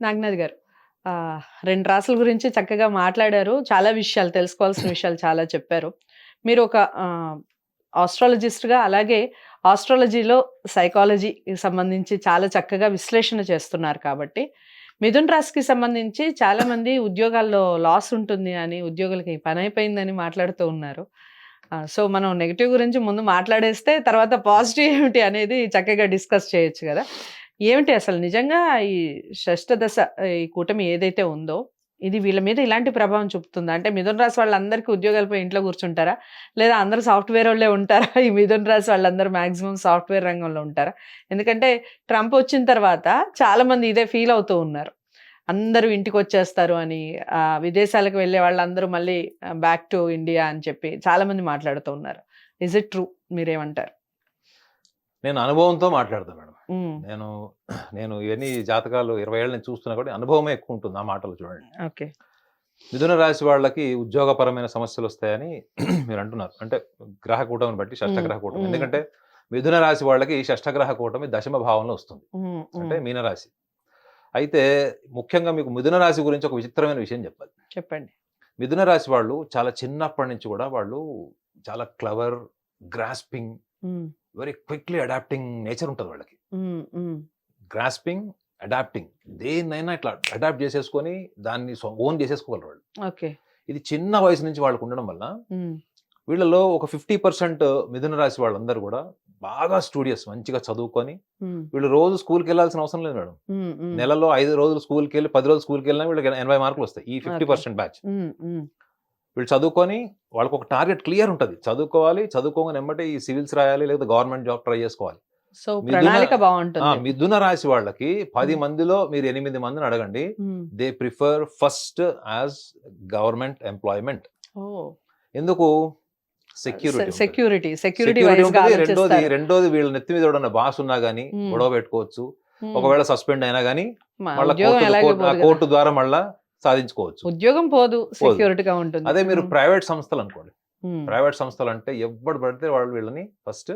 నాగనాథ్ గారు. రెండు రాసుల గురించి చక్కగా మాట్లాడారు. చాలా విషయాలు తెలుసుకోవాల్సిన విషయాలు చాలా చెప్పారు. మీరు ఒక ఆస్ట్రాలజిస్ట్గా అలాగే ఆస్ట్రాలజీలో సైకాలజీకి సంబంధించి చాలా చక్కగా విశ్లేషణ చేస్తున్నారు కాబట్టి మిథున్ రాశికి సంబంధించి చాలామంది ఉద్యోగాల్లో లాస్ ఉంటుంది అని ఉద్యోగులకి పని అయిపోయిందని మాట్లాడుతూ ఉన్నారు. సో మనం నెగిటివ్ గురించి ముందు మాట్లాడేస్తే తర్వాత పాజిటివ్ ఏమిటి అనేది చక్కగా డిస్కస్ చేయొచ్చు కదా. ఏమిటి అసలు నిజంగా ఈ షష్ఠ దశ ఈ కూటమి ఏదైతే ఉందో ఇది వీళ్ళ మీద ఇలాంటి ప్రభావం చూపుతుందా. అంటే మిథున రాశి వాళ్ళందరికీ ఉద్యోగాలపై ఇంట్లో కూర్చుంటారా? లేదా అందరూ సాఫ్ట్వేర్ వాళ్ళే ఉంటారా? ఈ మిథున రాశి వాళ్ళందరూ మాక్సిమం సాఫ్ట్వేర్ రంగంలో ఉంటారా? ఎందుకంటే ట్రంప్ వచ్చిన తర్వాత చాలామంది ఇదే ఫీల్ అవుతూ ఉన్నారు. అందరూ ఇంటికి వచ్చేస్తారు అని విదేశాలకు వెళ్ళే వాళ్ళందరూ మళ్ళీ బ్యాక్ టు ఇండియా అని చెప్పి చాలామంది మాట్లాడుతూ ఉన్నారు. ఇజ్ ఇట్ ట్రూ మీరేమంటారు? నేను అనుభవంతో మాట్లాడతాను మేడం నేను నేను ఇవన్నీ జాతకాలు ఇరవై ఏళ్ళ నుంచి చూస్తున్నా కాబట్టి అనుభవమే ఎక్కువ ఉంటుంది ఆ మాటలు చూడండి. ఓకే. మిథున రాశి వాళ్ళకి ఉద్యోగపరమైన సమస్యలు వస్తాయని మీరు అంటున్నారు. అంటే గ్రహ కూటమిని బట్టి షష్టగ్రహ కూటమి. ఎందుకంటే మిథున రాశి వాళ్ళకి షష్టగ్రహ కూటమి దశమ భావంలో వస్తుంది. అంటే మీనరాశి. అయితే ముఖ్యంగా మీకు మిథున రాశి గురించి ఒక విచిత్రమైన విషయం చెప్పాలి. చెప్పండి. మిథున రాశి వాళ్ళు చాలా చిన్నప్పటి నుంచి కూడా వాళ్ళు చాలా clever grasping very quickly adapting nature ఉంటుంది వాళ్ళకి. గ్రాస్పింగ్ అడాప్టింగ్ దేన్నైనా ఇట్లా అడాప్ట్ చేసేసుకొని దాన్ని ఓన్ చేసేసుకోగలరు వాళ్ళు. ఓకే. ఇది చిన్న వయసు నుంచి వాళ్ళకు ఉండడం వల్ల వీళ్ళలో ఒక ఫిఫ్టీ పర్సెంట్ మిథున రాశి వాళ్ళందరూ కూడా బాగా స్టూడియస్ మంచిగా చదువుకొని వీళ్ళు రోజు స్కూల్కి వెళ్ళాల్సిన అవసరం లేదు మేడం. నెలలో ఐదు రోజులు స్కూల్కి వెళ్ళి పది రోజులు స్కూల్కి వెళ్ళినా వీళ్ళకి ఎనభై మార్కులు వస్తాయి. ఈ ఫిఫ్టీ. Percent batch. వీళ్ళు చదువుకొని వాళ్ళకి ఒక టార్గెట్ క్లియర్ ఉంటుంది. చదువుకోవాలి చదువుకోగానే ఎమ్మటే ఈ సివిల్స్ రాయాలి లేదా గవర్నమెంట్ జాబ్ ట్రై చేసుకోవాలి. సో ప్రణాళిక బాగుంటుంది. మిథున రాశి వాళ్ళకి పది. మందిలో మీరు ఎనిమిది మందిని అడగండి. They prefer first as government employment. ఎందుకు? సెక్యూరిటీ సెక్యూరిటీ సెక్యూరిటీ రెండోది రెండోది వీళ్ళ నెత్తి మీద ఎవడన్నా బాస్ ఉన్నా గానీ. గొడవ పెట్టుకోవచ్చు. ఒకవేళ సస్పెండ్ అయినా గానీ మళ్ళీ కోర్టు ద్వారా మళ్ళా సాధించుకోవచ్చు. ఉద్యోగం పోదు సెక్యూరిటీగా ఉంటుంది. అదే మీరు ప్రైవేట్ సంస్థలు అనుకోండి. ప్రైవేట్ సంస్థలు అంటే ఎవడు పడితే వాళ్ళు వీళ్ళని ఫస్ట్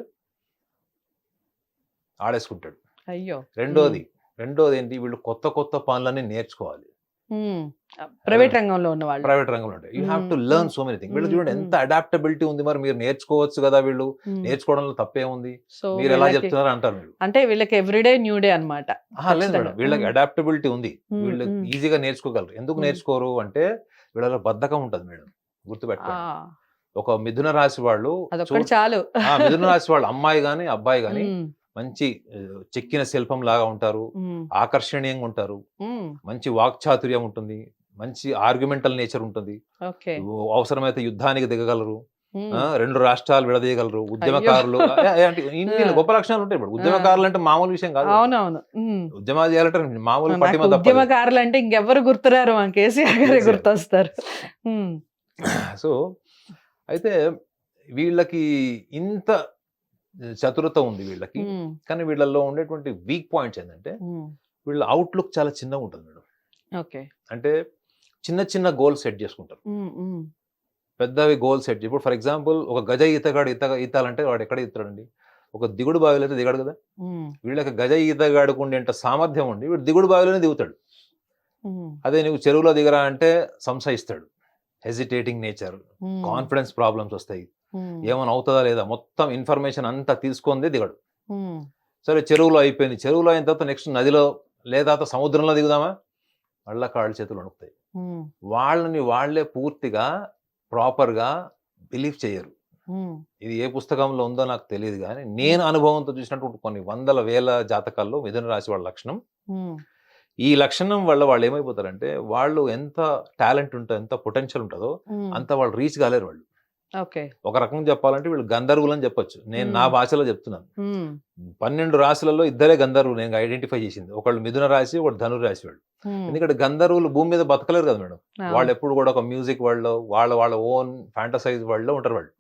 ఆడేసుకుంటాడు. అయ్యో! రెండోది రెండోది ఏంటి వీళ్ళు కొత్త కొత్త పనులన్నీ నేర్చుకోవాలి. ప్రైవేట్ రంగంలో ఉన్న వాళ్ళు ప్రైవేట్ రంగంలో ఉంటాయి you have to. Learn so many thing. వీళ్ళు. చూడండి ఎంత అడాప్టబిలిటీ ఉంది మరి. మీరు నేర్చుకోవచ్చు కదా వీళ్ళు. నేర్చుకోవడంలో తప్పే ఉంది. మీరు ఎలా చెప్తున్నారు అంటారు మీరు. అంటే వీళ్ళకి ఎవ్రీడే న్యూ డే లేదు. మేడం. వీళ్ళకి. అడాప్టబిలిటీ ఉంది. వీళ్ళు ఈజీగా నేర్చుకోగలరు. ఎందుకు. నేర్చుకోరు అంటే వీళ్ళలో బద్ధకం ఉంటుంది మేడం. గుర్తుపెట్టుకోండి. ఒక మిథున రాశి వాళ్ళు చాలు. మిథున రాశి వాళ్ళు అమ్మాయి గాని అబ్బాయి గాని మంచి చెక్కిన శిల్పం లాగా ఉంటారు ఆకర్షణీయంగా ఉంటారు. మంచి వాక్చాతుర్యం ఉంటుంది. మంచి ఆర్గ్యుమెంటల్ నేచర్ ఉంటుంది. అవసరమైతే యుద్ధానికి దిగగలరు. రెండు రాష్ట్రాలు విడదీయగలరు. ఉద్యమకారులు ఇన్ని. గొప్ప లక్షణాలు ఉంటాయి ఇప్పుడు. ఉద్యమకారులు అంటే మామూలు విషయం కాదు అవునవును. ఉద్యమాలు చేయాలంటే మామూలు ఉద్యమకారులు అంటే ఇంకెవ్వరు గుర్తురారు మా కేసీఆర్ గారే. గుర్తొస్తారు. సో అయితే వీళ్ళకి ఇంత చతురత ఉంది వీళ్ళకి. కానీ వీళ్ళల్లో ఉండేటువంటి వీక్ పాయింట్స్ ఏంటంటే వీళ్ళ అవుట్లుక్ చాలా చిన్నగా ఉంటుంది మేడం. ఓకే. అంటే చిన్న చిన్న గోల్స్ సెట్ చేసుకుంటారు. పెద్దవి గోల్ సెట్ ఇప్పుడు ఫర్ ఎగ్జాంపుల్ ఒక గజ ఈతగాడు ఈత ఈతాలంటే వాడు ఎక్కడ ఈతాడండి ఒక దిగుడు బావిలో అయితే దిగడు కదా? వీళ్ళకి గజ ఈతగాడుకు ఉండేంత సామర్థ్యం ఉండి వీడు దిగుడు బావిలోనే దిగుతాడు. అదే నువ్వు చెరువులో దిగరా అంటే సంశయిస్తాడు. హెజిటేటింగ్ నేచర్ కాన్ఫిడెన్స్ ప్రాబ్లమ్స్ వస్తాయి. ఏమైనా అవుతుందా లేదా? మొత్తం ఇన్ఫర్మేషన్ అంతా తీసుకుందే దిగడు. సరే చెరువులో అయిపోయింది. చెరువులో అయిన తర్వాత నెక్స్ట్ నదిలో లేదా సముద్రంలో దిగుదామా? మళ్ళా కాళ్ళు చేతులు వణుకుతాయి. వాళ్ళని వాళ్ళే పూర్తిగా ప్రాపర్గా బిలీవ్ చేయరు. ఇది ఏ పుస్తకంలో ఉందో నాకు తెలియదు కానీ నేను అనుభవంతో చూసినటువంటి కొన్ని వందల వేల జాతకాల్లో మిథున రాశి వాళ్ళ లక్షణం. ఈ లక్షణం వల్ల వాళ్ళు ఏమైపోతారంటే వాళ్ళు ఎంత టాలెంట్ ఉంటుందో ఎంత పొటెన్షియల్ ఉంటుందో అంత వాళ్ళు రీచ్ కాలేరు వాళ్ళు. ఒక రకం చెప్పాలంటే వీళ్ళు గంధర్వులు అని చెప్పొచ్చు. నేను నా. భాషలో చెప్తున్నాను. పన్నెండు రాశులలో ఇద్దరే గంధర్వులు నేను ఐడెంటిఫై చేసింది. ఒకళ్ళు మిథున రాశి ఒకటి ధనుర్ రాశి వాళ్ళు ఎందుకంటే గంధర్వులు భూమి మీద బతకలేరు కదా మేడం. వాళ్ళు ఎప్పుడు కూడా ఒక మ్యూజిక్ వరల్డ్ వాళ్ళ వాళ్ళ ఓన్ ఫ్యాంటసైజ్ వరల్డ్లో ఉంటారు వాళ్ళు.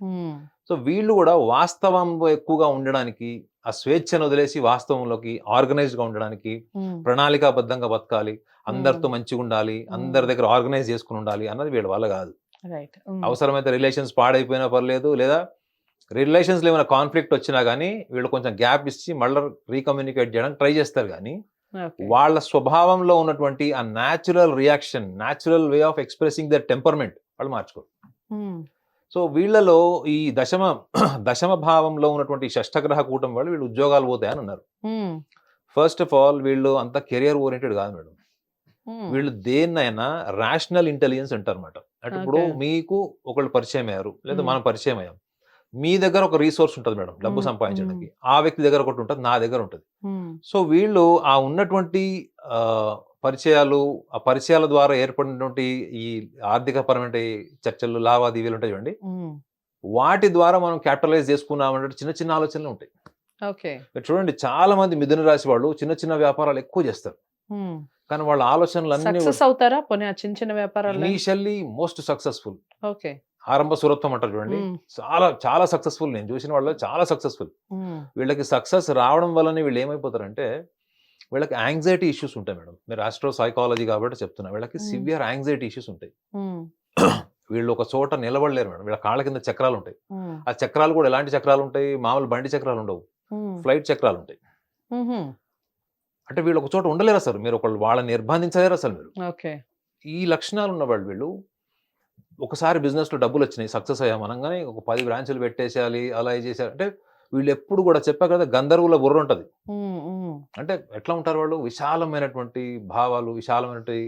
సో వీళ్ళు కూడా వాస్తవంలో ఎక్కువగా ఉండడానికి ఆ స్వేచ్ఛను వదిలేసి వాస్తవంలోకి ఆర్గనైజ్గా ఉండడానికి ప్రణాళికాబద్ధంగా బతకాలి. అందరితో మంచిగా ఉండాలి అందరి దగ్గర ఆర్గనైజ్ చేసుకుని ఉండాలి అన్నది వీళ్ళ వల్ల కాదు. అవసరమైతే రిలేషన్స్ పాడైపోయినా పర్లేదు లేదా రిలేషన్స్లో ఏమైనా కాన్ఫ్లిక్ట్ వచ్చినా కానీ వీళ్ళు కొంచెం గ్యాప్ ఇచ్చి మళ్ళీ రీకమ్యూనికేట్ చేయడానికి ట్రై చేస్తారు కానీ వాళ్ళ స్వభావంలో ఉన్నటువంటి ఆ natural reaction natural way of expressing their temperament వాళ్ళు మార్చుకోరు. ఉమ్, సో వీళ్ళలో ఈ దశమ దశమ భావంలో ఉన్నటువంటి షష్టగ్రహ కూటం వాళ్ళు వీళ్ళు ఉద్యోగాలు పోతాయని అన్నారు. ఫస్ట్ ఆఫ్ ఆల్ వీళ్ళు అంత కెరియర్ ఓరియంటెడ్ కాదు మేడం. వీళ్ళు దేన్నైనా రేషనల్ ఇంటెలిజెన్స్ అంటారు అనమాట అంటే ఇప్పుడు. మీకు ఒకళ్ళు పరిచయం అయ్యారు లేదా. మనం పరిచయం అయ్యాం. మీ దగ్గర ఒక రీసోర్స్ ఉంటుంది మేడం డబ్బు సంపాదించడానికి. ఆ వ్యక్తి దగ్గర ఒకటి ఉంటుంది నా దగ్గర ఉంటుంది. సో వీళ్ళు ఆ ఉన్నటువంటి పరిచయాలు ఆ పరిచయాల ద్వారా ఏర్పడినటువంటి ఈ ఆర్థిక పరమైన చర్చలు లావాదేవీలు ఉంటాయి చూడండి. వాటి ద్వారా మనం క్యాపిటలైజ్ చేసుకున్నామంటే చిన్న చిన్న ఆలోచనలు ఉంటాయి. చూడండి చాలా మంది మిథున రాశి వాళ్ళు చిన్న చిన్న వ్యాపారాలు ఎక్కువ చేస్తారు. కానీ వాళ్ళ ఆలోచనలు అన్ని సక్సెస్ అవుతారా? పోనీ ఆ చిన్న చిన్న వ్యాపారాలు ఇనీషియల్లీ మోస్ట్ సక్సెస్ఫుల్. ఓకే. ఆరంభ సురత్వం అంటారు చూడండి. చాలా చాలా సక్సెస్ఫుల్. నేను చూసిన వాళ్ళు చాలా సక్సెస్ఫుల్. వీళ్ళకి సక్సెస్ రావడం వల్లనే వీళ్ళు ఏమైపోతారంటే వీళ్ళకి యాంగ్జైటీ ఇష్యూస్ ఉంటాయి మేడం. మీరు ఆస్ట్రో సైకాలజీ కాబట్టి చెప్తున్నా. వీళ్ళకి. సివియర్ యాంగ్జైటీ ఇష్యూస్ ఉంటాయి. వీళ్ళు ఒక చోట నిలబడలేరు మేడం. వీళ్ళ కాళ్ళ కింద చక్రాలు ఉంటాయి. ఆ చక్రాలు కూడా ఎలాంటి చక్రాలు ఉంటాయి? మామూలు బండి చక్రాలు ఉండవు. ఫ్లైట్ చక్రాలు ఉంటాయి. అంటే వీళ్ళు ఒక చోట ఉండలేరు అసలు మీరు ఒకళ్ళు వాళ్ళని నిర్బంధించలేరు అసలు మీరు? ఓకే. ఈ లక్షణాలు ఉన్న వాళ్ళు వీళ్ళు ఒకసారి బిజినెస్లో డబ్బులు వచ్చినాయి సక్సెస్ అయ్యాం అనగానే ఒక పది బ్రాంచులు పెట్టేసేయాలి అలా చేసేయాలి. అంటే వీళ్ళు ఎప్పుడు కూడా చెప్పా కదా గంధర్వుల బుర్ర ఉంటుంది. అంటే ఎట్లా ఉంటారు వాళ్ళు? విశాలమైనటువంటి భావాలు విశాలమైనటువంటి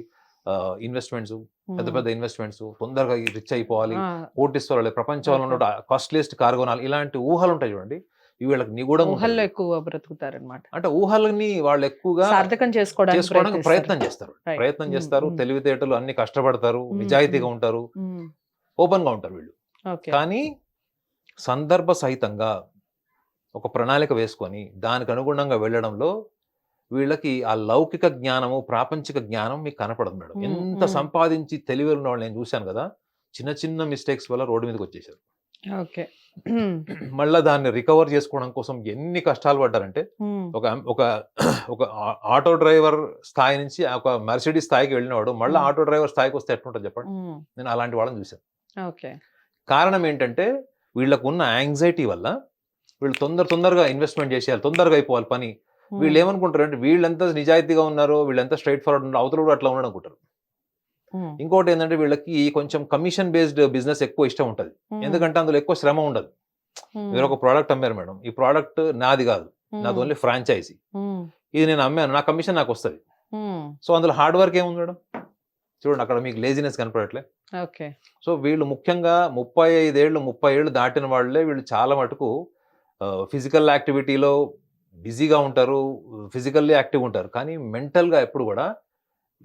ఇన్వెస్ట్మెంట్స్ పెద్ద పెద్ద ఇన్వెస్ట్మెంట్స్ తొందరగా రిచ్ అయిపోవాలి కోటీశ్వరాలు ప్రపంచంలో. ఉన్న కాస్ట్లీస్ట్ కార్ కొనాలి ఇలాంటి ఊహలు ఉంటాయి చూడండి. వీళ్ళకి నిగూఢం ఊహల్లో ఎక్కువ బ్రతుకుతారనమాట. అంటే ఊహలని వాళ్ళు ఎక్కువగా సార్థకం చేసుకోవడానికి ప్రయత్నం. చేస్తారు. ప్రయత్నం Mm, చేస్తారు mm. తెలివితేటలు అన్ని కష్టపడతారు Mm, నిజాయితీగా. ఉంటారు ఓపెన్గా ఉంటారు వీళ్ళు. కానీ సందర్భ సహితంగా ఒక ప్రణాళిక వేసుకొని దానికి అనుగుణంగా వెళ్ళడంలో వీళ్ళకి ఆ లౌకిక జ్ఞానము ప్రాపంచిక జ్ఞానం మీకు కనపడదు మేడం. ఎంత. సంపాదించి తెలివి ఉన్న వాళ్ళు నేను చూశాను కదా చిన్న చిన్న మిస్టేక్స్ వల్ల రోడ్డు మీదకి వచ్చేసారు ఓకే మళ్ళీ దాన్ని రికవర్ చేసుకోవడం కోసం ఎన్ని కష్టాలు పడ్డారంటే ఒక ఒక ఒక ఆటో డ్రైవర్ స్థాయి నుంచి ఒక మెర్సిడీస్ స్థాయికి వెళ్ళినవాడు మళ్ళీ. ఆటో డ్రైవర్ స్థాయికి వస్తే ఎట్లుంటుంది చెప్పండి? నేను అలాంటి వాళ్ళని చూశాను. ఓకే. కారణం ఏంటంటే వీళ్ళకు ఉన్న యాంగ్జైటీ వల్ల వీళ్ళు తొందర తొందరగా ఇన్వెస్ట్మెంట్ చేసేయాలి తొందరగా అయిపోవాలి పని. వీళ్ళు ఏమనుకుంటారు అంటే వీళ్ళు ఎంత నిజాయితీగా ఉన్నారో వీళ్ళు ఎంత స్ట్రైట్ ఫార్వర్డ్ ఉన్నారో అవతల కూడా అట్లా ఉండడం అనుకుంటారు. ఇంకోటి ఏంటంటే వీళ్ళకి కొంచెం కమిషన్ బేస్డ్ బిజినెస్ ఎక్కువ ఇష్టం ఉంటుంది. ఎందుకంటే అందులో ఎక్కువ శ్రమ ఉండదు. మీరు ఒక ప్రోడక్ట్ అమ్మారు మేడం ఈ ప్రోడక్ట్ నాది కాదు. నాది ఓన్లీ ఫ్రాంచైజీ ఇది నేను అమ్మాను నా కమిషన్ నాకు వస్తుంది. సో అందులో హార్డ్ వర్క్ ఏముంది మేడం? చూడండి అక్కడ మీకు లేజినెస్ కనపడట్లే. ఓకే. సో వీళ్ళు ముఖ్యంగా ముప్పై ఐదేళ్ళు ముప్పై ఏళ్ళు దాటిన వాళ్ళే వీళ్ళు చాలా మటుకు ఫిజికల్ యాక్టివిటీలో బిజీగా ఉంటారు ఫిజికల్లీ యాక్టివ్ ఉంటారు. కానీ మెంటల్గా ఎప్పుడు కూడా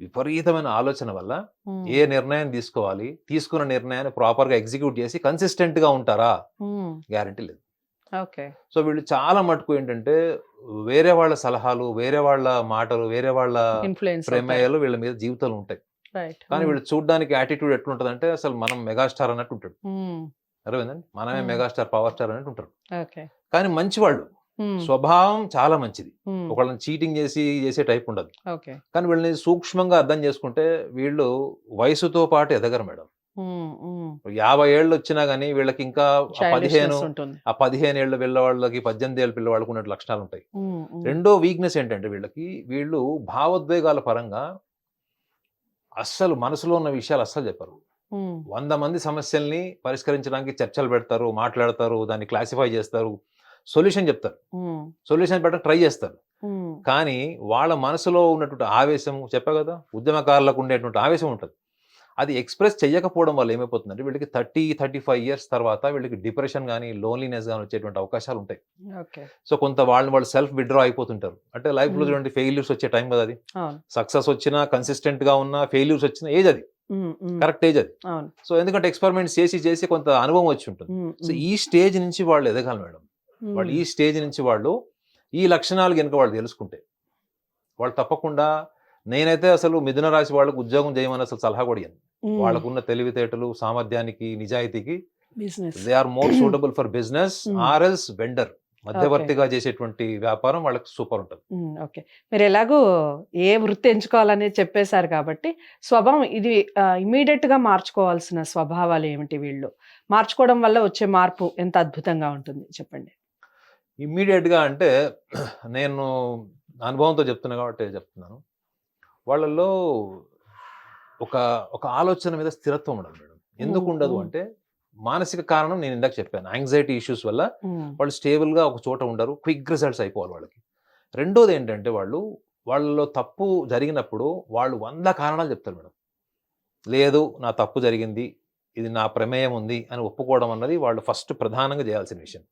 విపరీతమైన ఆలోచన వల్ల ఏ నిర్ణయం తీసుకోవాలి? తీసుకున్న నిర్ణయాన్ని ప్రాపర్గా ఎగ్జిక్యూట్ చేసి కన్సిస్టెంట్గా ఉంటారా? ఉమ్, గ్యారంటీ లేదు. ఓకే. సో వీళ్ళు చాలా మటుకు ఏంటంటే వేరే వాళ్ళ సలహాలు వేరే వాళ్ళ మాటలు వేరే వాళ్ళ ఇన్ఫ్లుయెన్స్ ప్రమేయాలు వీళ్ళ మీద జీవితాలు ఉంటాయి. కానీ వీళ్ళు చూడడానికి యాటిట్యూడ్ ఎట్లుంటదంటే అసలు మనం మెగాస్టార్ అన్నట్టు ఉంటాడు ఉమ్, అర్థమైందండి? మనమే. మెగాస్టార్ పవర్ స్టార్ అన్నట్టు ఉంటారు. కానీ మంచి వాళ్ళు స్వభావం చాలా మంచిది. ఒకళ్ళని చీటింగ్ చేసి చేసే టైప్ ఉండదు. కానీ వీళ్ళని సూక్ష్మంగా అర్థం చేసుకుంటే వీళ్ళు వయసుతో పాటు ఎదగరు మేడం. యాభై ఏళ్ళు వచ్చినా కానీ వీళ్ళకి ఇంకా పదిహేను ఆ పదిహేను ఏళ్ళ పిల్ల వాళ్ళకి పద్దెనిమిది ఏళ్ళ పిల్ల వాళ్ళకు ఉన్న లక్షణాలు ఉంటాయి. రెండో వీక్నెస్ ఏంటంటే వీళ్ళకి వీళ్ళు భావోద్వేగాల పరంగా అస్సలు మనసులో ఉన్న విషయాలు అస్సలు చెప్పరు. వంద మంది సమస్యల్ని పరిష్కరించడానికి చర్చలు పెడతారు మాట్లాడతారు దాన్ని క్లాసిఫై చేస్తారు. సొల్యూషన్ చెప్తారు. సొల్యూషన్ పెట్టడానికి ట్రై చేస్తారు. కానీ వాళ్ళ మనసులో ఉన్నటువంటి ఆవేశం చెప్పా కదా ఉద్యమకారులకు ఉండేటువంటి ఆవేశం ఉంటుంది. అది ఎక్స్ప్రెస్ చేయకపోవడం వల్ల ఏమైపోతుందంటే వీళ్ళకి థర్టీ థర్టీ ఫైవ్ ఇయర్స్ తర్వాత వీళ్ళకి డిప్రెషన్ కానీ లోన్లీనెస్ కానీ వచ్చేటువంటి అవకాశాలు ఉంటాయి. సో కొంత వాళ్ళని వాళ్ళు సెల్ఫ్ విడ్రా అయిపోతుంటారు. అంటే లైఫ్లో Hmm. చూడండి ఫెయిల్యూర్స్ వచ్చే టైం కదా అది. సక్సెస్ వచ్చినా కన్సిస్టెంట్గా ఉన్నా ఫెయిల్యూర్స్ వచ్చినా ఏజ్ అది. కరెక్ట్ ఏజ్ అది. సో ఎందుకంటే ఎక్స్పెరిమెంట్స్ చేసి చేసి కొంత అనుభవం వచ్చి ఉంటుంది. సో ఈ స్టేజ్ నుంచి వాళ్ళు ఎదగాలి మేడం. వాళ్ళు ఈ స్టేజ్ నుంచి వాళ్ళు ఈ లక్షణాలు కనుక వాళ్ళు తెలుసుకుంటే. వాళ్ళు తప్పకుండా నేనైతే అసలు మిథున రాశి వాళ్ళకు ఉద్యోగం చేయమని అసలు సలహా కూడా ఇయ్యను. ఉమ్, వాళ్ళకున్న తెలివితేటలు సామర్థ్యానికి నిజాయితీకి they are more suitable for business Hmm. ఆర్ఎల్స్ వెండర్. మధ్యవర్తిగా చేసేటువంటి వ్యాపారం వాళ్ళకి సూపర్ ఉంటుంది. ఓకే. మీరు ఎలాగో ఏ వృత్తి ఎంచుకోవాలనేది చెప్పేశారు కాబట్టి స్వభావం ఇది ఇమీడియట్గా మార్చుకోవాల్సిన స్వభావాలు ఏమిటి వీళ్ళు? మార్చుకోవడం వల్ల వచ్చే మార్పు ఎంత అద్భుతంగా ఉంటుంది? చెప్పండి. ఇమ్మీడియట్గా అంటే నేను అనుభవంతో చెప్తున్నా కాబట్టి చెప్తున్నాను. వాళ్ళల్లో ఒక ఒక ఆలోచన మీద స్థిరత్వం ఉండదు మేడం. ఎందుకు ఉండదు. అంటే మానసిక కారణం నేను ఇందాక చెప్పాను. యాంగ్జైటీ ఇష్యూస్ వల్ల వాళ్ళు స్టేబుల్గా ఒక చోట ఉండరు. క్విక్ రిజల్ట్స్ అయిపోవాలి వాళ్ళకి. రెండోది ఏంటంటే వాళ్ళు వాళ్ళలో తప్పు జరిగినప్పుడు వాళ్ళు వంద కారణాలు చెప్తారు మేడం. లేదు నా తప్పు జరిగింది ఇది నా ప్రమేయం ఉంది అని ఒప్పుకోవడం అన్నది వాళ్ళు ఫస్ట్ ప్రధానంగా చేయాల్సిన విషయం.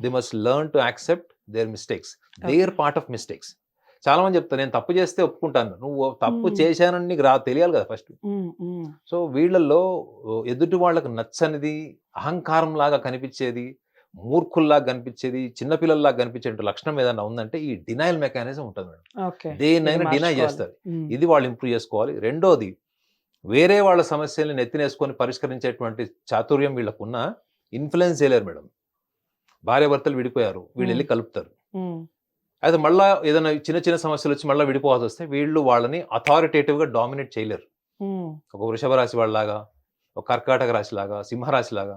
They must learn to accept their mistakes their part of mistakes చాలా మంది చెప్తారు నేను తప్పు చేస్తే ఒప్పుకుంటాను. నువ్వు తప్పు. చేశానని నీకు రా తెలియాలి కదా ఫస్ట్. సో వీళ్ళల్లో ఎదుటి వాళ్ళకి నచ్చనిది అహంకారం లాగా కనిపించేది మూర్ఖుల్లాగా కనిపించేది చిన్నపిల్లల్లాగా కనిపించే లక్షణం ఏదైనా ఉందంటే ఈ డినైల్ మెకానిజం ఉంటుంది మేడం. దేన్నైనా డినై. చేస్తారు. ఇది వాళ్ళు ఇంప్రూవ్ చేసుకోవాలి. రెండోది వేరే వాళ్ళ సమస్యల్ని నెత్తినేసుకొని పరిష్కరించేటువంటి చాతుర్యం వీళ్ళకున్న ఇన్ఫ్లుయెన్స్ చేయలేరు మేడం. భార్య భర్తలు విడిపోయారు వీళ్ళు వెళ్ళి కలుపుతారు. అయితే మళ్ళా ఏదైనా చిన్న చిన్న సమస్యలు వచ్చి మళ్ళీ విడిపోవాల్సి వస్తే వీళ్ళు వాళ్ళని అథారిటేటివ్గా డామినేట్ చేయలేరు. ఒక వృషభ రాశి వాళ్ళలాగా ఒక కర్కాటక రాశి లాగా సింహరాశి లాగా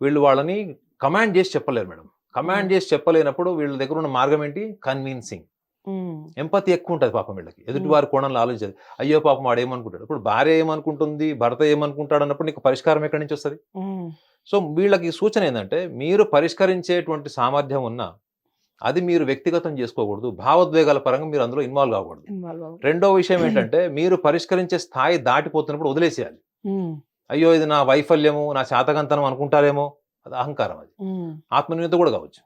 వీళ్ళు వాళ్ళని కమాండ్ చేసి చెప్పలేరు మేడం. కమాండ్ చేసి చెప్పలేనప్పుడు వీళ్ళ దగ్గర ఉన్న మార్గం ఏంటి? కన్విన్సింగ్ ఎంపతి ఎక్కువ ఉంటుంది పాపం వీళ్ళకి. ఎదుటివారి కోణంలో ఆలోచించదు. అయ్యో పాపం వాడు ఏమనుకుంటాడు ఇప్పుడు భార్య ఏమనుకుంటుంది? భర్త ఏమనుకుంటాడు అన్నప్పుడు నీకు పరిష్కారం ఎక్కడి నుంచి వస్తుంది? సో వీళ్ళకి సూచన ఏంటంటే మీరు పరిష్కరించేటువంటి సామర్థ్యం ఉన్నా అది మీరు వ్యక్తిగతం చేసుకోకూడదు. భావోద్వేగాల పరంగా మీరు అందులో ఇన్వాల్వ్ అవ్వ- రెండో విషయం ఏంటంటే మీరు పరిష్కరించే స్థాయి దాటిపోతున్నప్పుడు వదిలేసేయాలి. అయ్యో ఇది నా వైఫల్యము నా శాతకంతనం అనుకుంటారేమో? అది అహంకారం అది. ఉమ్, ఆత్మన్యూనత కూడా కావచ్చు.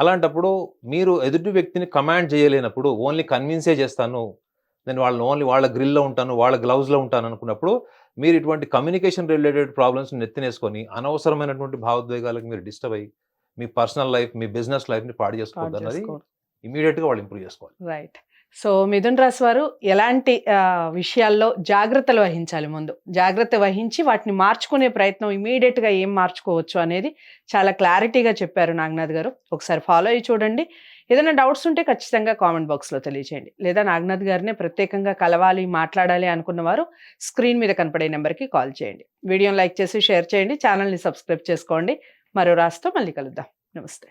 అలాంటప్పుడు మీరు ఎదుటి వ్యక్తిని కమాండ్ చేయలేనప్పుడు ఓన్లీ కన్విన్సే చేస్తాను నేను వాళ్ళని ఓన్లీ వాళ్ళ గ్రిల్లో ఉంటాను వాళ్ళ గ్లౌజ్లో ఉంటాను అనుకున్నప్పుడు మీరు ఇటువంటి కమ్యూనికేషన్ రిలేటెడ్ ప్రాబ్లమ్స్ నెత్తినేసుకొని అనవసరమైనటువంటి భావోద్వేగాలకు మీరు డిస్టర్బ్ అయ్యి మీ పర్సనల్ లైఫ్ మీ బిజినెస్ లైఫ్ని పాడు చేసుకోవద్దు అన్నది. ఇమీడియట్గా వాళ్ళు ఇంప్రూవ్ చేసుకోవాలి. రైట్. సో మిథున్ రాశి వారు ఎలాంటి విషయాల్లో జాగ్రత్తలు వహించాలి ముందు? జాగ్రత్త వహించి వాటిని మార్చుకునే ప్రయత్నం ఇమీడియట్గా ఏం మార్చుకోవచ్చు అనేది చాలా క్లారిటీగా చెప్పారు నాగనాథ్ గారు. ఒకసారి ఫాలో అయ్యి చూడండి. ఏదైనా డౌట్స్ ఉంటే ఖచ్చితంగా కామెంట్ బాక్స్లో తెలియచేయండి. లేదా నాగనాథ్ గారినే ప్రత్యేకంగా కలవాలి మాట్లాడాలి అనుకున్న వారు స్క్రీన్ మీద కనపడే నెంబర్కి కాల్ చేయండి. వీడియోని లైక్ చేసి షేర్ చేయండి. ఛానల్ని సబ్స్క్రైబ్ చేసుకోండి. మరో రాస్తో మళ్ళీ కలుద్దాం. నమస్తే.